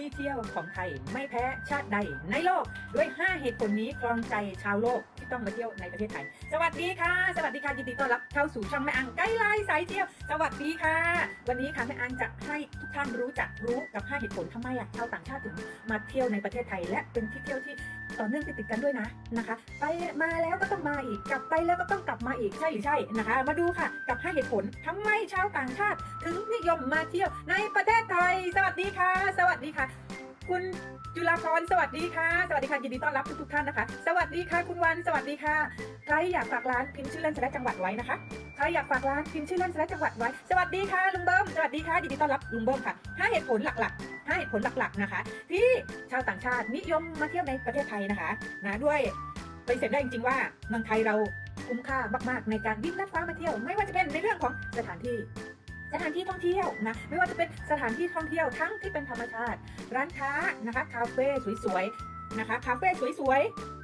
ที่เที่ยวของไทยไม่แพ้ชาติใดในโลก ด้วย 5 เหตุผลนี้ครองใจชาวโลกที่ต้องมาเที่ยวในประเทศไทย สวัสดีค่ะ สวัสดีค่ะยินดีต้อนรับเข้าสู่ช่องแม่อังไกด์ไลน์สายเที่ยว สวัสดีค่ะ วันนี้ค่ะแม่อังจะให้ทุกท่านรู้จักรู้กับ 5 เหตุผลทำไมอะชาวต่างชาติถึงมาเที่ยวในประเทศไทย และเป็นที่เที่ยวที่ ต่อเนื่องติดติดกันด้วยนะนะคะ ไปมาแล้วก็ต้องมาอีกกลับไปแล้วก็ต้องกลับมาอีกใช่หรือใช่นะคะ มาดูค่ะกับ 5 เหตุผลทำไมชาวต่างชาติ ถึงนิยมมาเที่ยวในประเทศไทย สวัสดีค่ะ สวัสดีค่ะ คุณจุฬาพรสวัสดีค่ะ สวัสดีค่ะยินดีต้อนรับทุกๆท่านนะคะ สวัสดีค่ะ คุณวันสวัสดีค่ะ ใครอยากฝากร้านพิมพ์ชื่อเล่นและจังหวัดไว้นะคะ ใครอยากฝากร้านพิมพ์ชื่อเล่นและจังหวัดไว้ สวัสดีค่ะลุงเบิ้มสวัสดีค่ะยินดีต้อนรับลุงเบิ้มค่ะห้าเหตุผลหลักๆห้าเหตุผลหลักๆนะคะ ที่ชาวต่างชาตินิยมมาเที่ยวในประเทศไทยนะคะนะด้วยเป็นเสร็จได้จริงๆว่าเมืองไทยเราคุ้มค่ามากๆ ในการบินลัดฟ้ามาเที่ยว ไม่ว่าจะเป็นในเรื่องของสถานที่ สถานที่ท่องเที่ยวนะไม่ว่าจะเป็นสถานที่ท่องเที่ยวทั้งที่เป็นธรรมชาติ ร้านค้านะคะคาเฟ่สวยๆนะคะคาเฟ่สวยๆ